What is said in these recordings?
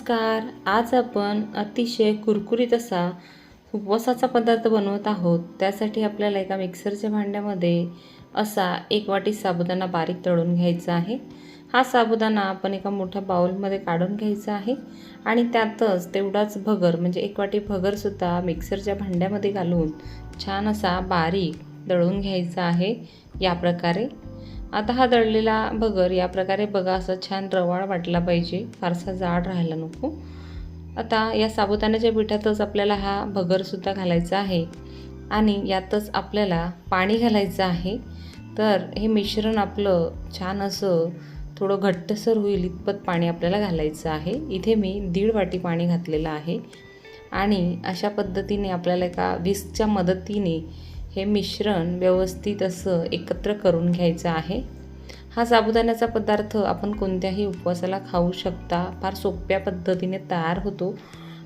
नमस्कार. आज आपण अतिशय कुरकुरीत असा उपवासाचा पदार्थ बनवत आहोत. त्यासाठी आपल्याला एका मिक्सरच्या भांड्यामध्ये असा एक वाटी साबुदाणा बारीक तळून घ्यायचा आहे. हा साबुदाणा आपण एका मोठ्या बाऊलमध्ये काढून घ्यायचा आहे आणि त्यातच तेवढाच भगर म्हणजे एक वाटी भगरसुद्धा मिक्सरच्या भांड्यामध्ये घालून छान असा बारीक दळून घ्यायचा आहे. या प्रकारे आता हा दळलेला भगर या प्रकारे बघा असं छान रवाळ वाटला पाहिजे. फारसा जाड राहायला नको. आता या साबुदाण्याच्या पिठातच आपल्याला हा भगरसुद्धा घालायचा आहे. आणि यातच आपल्याला पाणी घालायचं आहे. तर हे मिश्रण आपलं छान असं थोडं घट्टसर होईल इतपत पाणी आपल्याला घालायचं आहे. इथे मी दीड वाटी पाणी घातलेलं आहे. आणि अशा पद्धतीने आपल्याला एका विस्कच्या मदतीने हे मिश्रण व्यवस्थित असं एकत्र करून घ्यायचं आहे. हा साबुदाण्याचा पदार्थ आपण कोणत्याही उपवासाला खाऊ शकता. फार सोप्या पद्धतीने तयार होतो.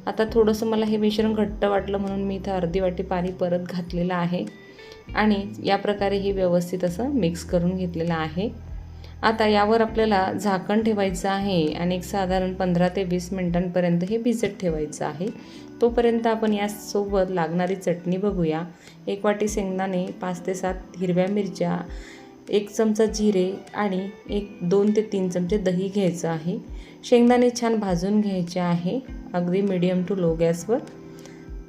आता थोडंसं मला हे मिश्रण घट्ट वाटलं म्हणून मी इथं अर्धी वाटी पाणी परत घातलेलं आहे. आणि या प्रकारे हे व्यवस्थित असं मिक्स करून घेतलेलं आहे. आता यावर आपल्याला झाकण ठेवायचं आहे आणि एक साधारण पंधरा ते वीस मिनटांपर्यंत हे भिजत ठेवायचं आहे. तोपर्यंत आपण यासोबत लागणारी चटणी बघूया. एक वाटी शेंगदाणे पाच ते सात हिरव्या मिरच्या एक चमचा जिरे आणि एक दोन ते तीन चमचे दही घ्यायचं आहे. शेंगदाणे छान भाजून घ्यायचे आहे अगदी मिडियम टू लो गॅसवर.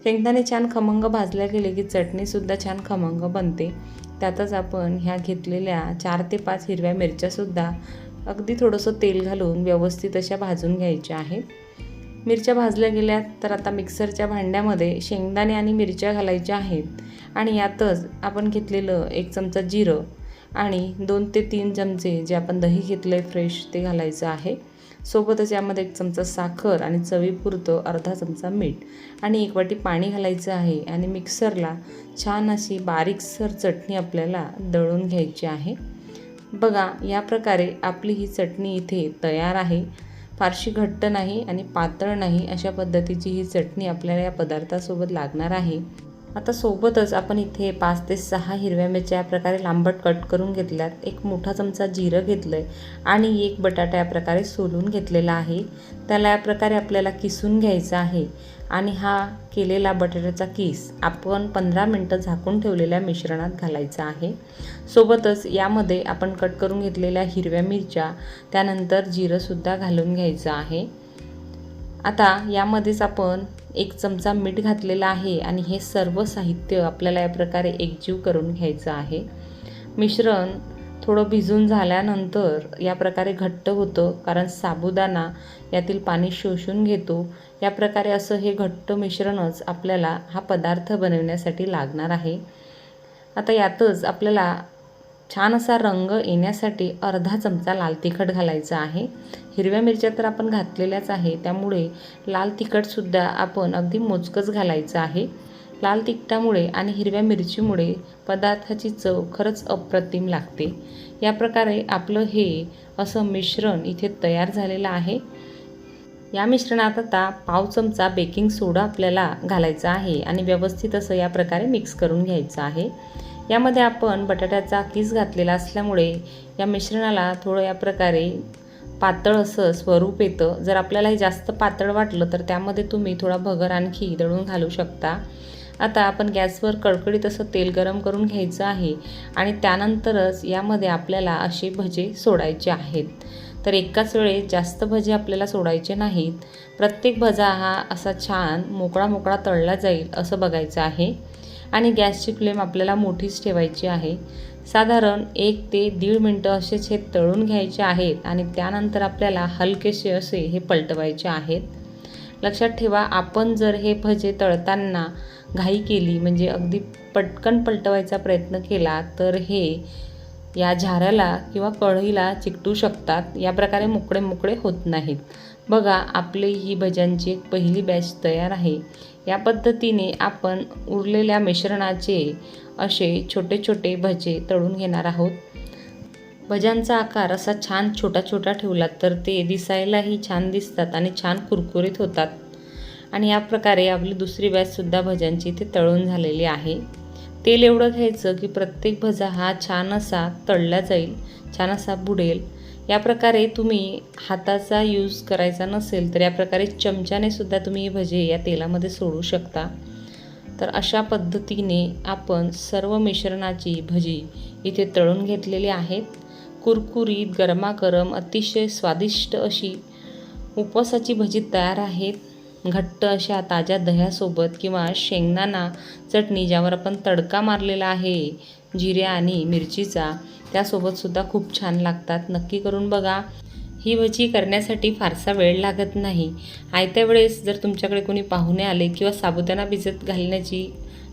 शेंगदाणे छान खमंग भाजल्या गेले की चटणीसुद्धा छान खमंग बनते. त्यातच आपण ह्या घेतलेल्या चार ते पाच हिरव्या मिरच्यासुद्धा अगदी थोडंसं तेल घालून व्यवस्थित अशा भाजून घ्यायच्या आहेत. मिरच्या भाजल्या गेल्या तर आता मिक्सरच्या भांड्यामध्ये शेंगदाणे आणि मिरच्या घालायच्या आहेत. आणि यातच आपण घेतलेलं एक चमचा जिरं आणि दोन ते तीन चमचे जे आपण दही घेतलं आहे फ्रेश ते घालायचं आहे. सोबतच यामध्ये एक चमचा साखर आणि चवीपुरतं अर्धा चमचा मीठ आणि एक वाटी पाणी घालायचं आहे आणि मिक्सरला छान अशी बारीकसर चटणी आपल्याला दळून घ्यायची आहे. बघा या प्रकारे आपली ही चटणी इथे तयार आहे. फारशी घट्ट नाही आणि पातळ नाही अशा पद्धतीची ही चटणी आपल्याला या पदार्थासोबत लागणार आहे. आता सोबतच आपण इथे पाच ते सहा हिरव्या मिरच्या या प्रकारे लांबट कट करून घेतल्यात. एक मोठा चमचा जिरं घेतलं आहे आणि एक बटाटा या प्रकारे सोलून घेतलेला आहे. त्याला या प्रकारे आपल्याला किसून घ्यायचा आहे आणि हा केलेला बटाट्याचा किस आपण पंधरा मिनटं झाकून ठेवलेल्या मिश्रणात घालायचा आहे. सोबतच यामध्ये आपण कट करून घेतलेल्या हिरव्या मिरच्या त्यानंतर जिरंसुद्धा घालून घ्यायचं आहे. आता यामध्येच आपण एक चमचा मीठ घातलेला आहे आणि हे सर्व साहित्य आपल्याला या प्रकारे एकजीव करून घ्यायचं आहे. मिश्रण थोडं भिजून झाल्यानंतर या प्रकारे घट्ट होतं कारण साबुदाणा यातील पाणी शोषून घेतो. या प्रकारे असं हे घट्ट मिश्रणच आपल्याला हा पदार्थ बनवण्यासाठी लागणार आहे. आता यातच आपल्याला छान असा रंग येण्यासाठी अर्धा चमचा लाल तिखट घालायचा आहे. हिरव्या मिरच्या तर आपण घातलेल्याच आहे. त्यामुळे लाल तिखटसुद्धा आपण अगदी मोजकंच घालायचं आहे. लाल तिखटामुळे आणि हिरव्या मिरचीमुळे पदार्थाची चव खरंच अप्रतिम लागते. या प्रकारे आपलं हे असं मिश्रण इथे तयार झालेलं आहे. या मिश्रणात आता पाव चमचा बेकिंग सोडा आपल्याला घालायचा आहे आणि व्यवस्थित असं या प्रकारे मिक्स करून घ्यायचं आहे. यामध्ये आपण बटाट्याचा किस घातलेला असल्यामुळे या मिश्रणाला थोडं या प्रकारे पातळ असं स्वरूप येतं. जर आपल्याला हे जास्त पातळ वाटलं तर त्यामध्ये तुम्ही थोडा भगर आणखी दळून घालू शकता. आता आपण गॅसवर कडकडीत असं तेल गरम करून घ्यायचं आहे आणि त्यानंतरच यामध्ये आपल्याला असे भजे सोडायचे आहेत. तर एकाच वेळेस जास्त भजे आपल्याला सोडायचे नाहीत. प्रत्येक भजा हा असा छान मोकळा मोकळा तळला जाईल असं बघायचं आहे. आणि गॅसची फ्लेम आपल्याला मोठीच ठेवायची आहे. साधारण एक ते दीड मिनटं असेच हे तळून घ्यायचे आहेत आणि त्यानंतर आपल्याला हलकेसे असे हे पलटवायचे आहेत. लक्षात ठेवा आपण जर हे भजे तळताना घाई केली म्हणजे अगदी पटकन पलटवायचा प्रयत्न केला तर हे या झाऱ्याला किंवा कढईला चिकटू शकतात. या प्रकारे मोकळे मोकळे होत नाहीत. बघा आपली ही भज्यांची एक पहिली बॅच तयार आहे. या पद्धतीने आपण उरलेल्या मिश्रणाचे असे छोटे छोटे भजे तळून घेणार आहोत. भज्यांचा आकार असा छान छोटा छोटा ठेवला तर ते दिसायलाही छान दिसतात आणि छान कुरकुरीत होतात. आणि या प्रकारे आपली दुसरी बॅचसुद्धा भज्यांची इथे तळून झालेली आहे. तेल एवढं घ्यायचं की प्रत्येक भजा हा छान असा तळला जाईल छान असा बुडेल. या प्रकारे तुम्ही हाताचा यूज करायचा नसेल तर या प्रकारे चमच्याने सुद्धा तुम्ही भजे या तेलामध्ये सोडू शकता. तर अशा पद्धतीने आपण सर्व मिश्रणाची भजी इथे तळून घेतलेली आहेत कुरकुरीत गरमागरम अतिशय स्वादिष्ट अशी उपवासाची भजी तयार आहेत घट्ट अशा ताज्या दह्यासोबत किंवा शेंगदाणा चटणी ज्यावर आपण तडका मारलेला आहे जिरे आणि मिरचीचा त्यासोबतसुद्धा खूप छान लागतात. नक्की करून बघा. ही भजी करण्यासाठी फारसा वेळ लागत नाही. आयत्या वेळेस जर तुमच्याकडे कोणी पाहुणे आले किंवा साबुदाणा भिजत घालण्याची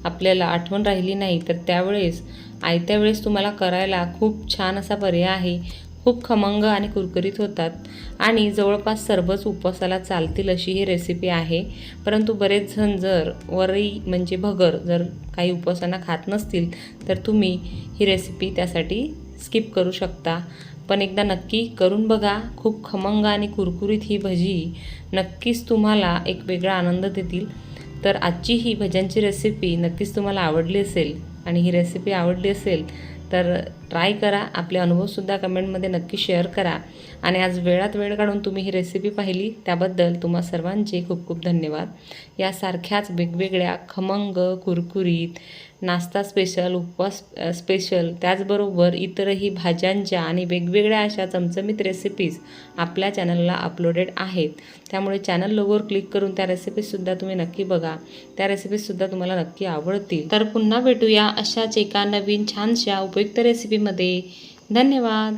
आपल्याला आठवण राहिली नाही तर त्यावेळेस आयत्या वेळेस तुम्हाला करायला खूप छान असा पर्याय आहे. खूप खमंग आणि कुरकुरीत होतात. आणि जवळपास सर्वच उपवासाला चालतील अशी ही रेसिपी आहे. परंतु बरेच जण जर वरई म्हणजे भगर जर काही उपवासांना खात नसतील तर तुम्ही ही रेसिपी त्यासाठी स्किप करू शकता. पण एकदा नक्की करून बघा खूप खमंग आणि कुरकुरीत ही भजी नक्कीच तुम्हाला एक वेगळा आनंद देतील. तर आजची ही भज्यांची रेसिपी नक्कीच तुम्हाला आवडली असेल आणि ही रेसिपी आवडली असेल तर ट्राय करा. आपले अनुभवसुद्धा कमेंटमध्ये नक्की शेअर करा. आणि आज वेळात वेळ काढून तुम्ही ही रेसिपी पाहिली त्याबद्दल तुम्हा सर्वांचे खूप खूप धन्यवाद. यासारख्याच वेगवेगळ्या खमंग कुरकुरीत नाश्ता स्पेशल उपवास स्पेशल त्याचबरोबर इतरही भाज्यांच्या आणि वेगवेगळ्या अशा चमचमीत रेसिपीज आपल्या चॅनलला अपलोडेड आहेत. त्यामुळे चॅनल लोगोवर क्लिक करून त्या रेसिपीजसुद्धा तुम्ही नक्की बघा. त्या रेसिपीजसुद्धा तुम्हाला नक्की आवडतील. तर पुन्हा भेटूया अशाच एका नवीन छानशा उपयुक्त रेसिपीमध्ये धन्यवाद!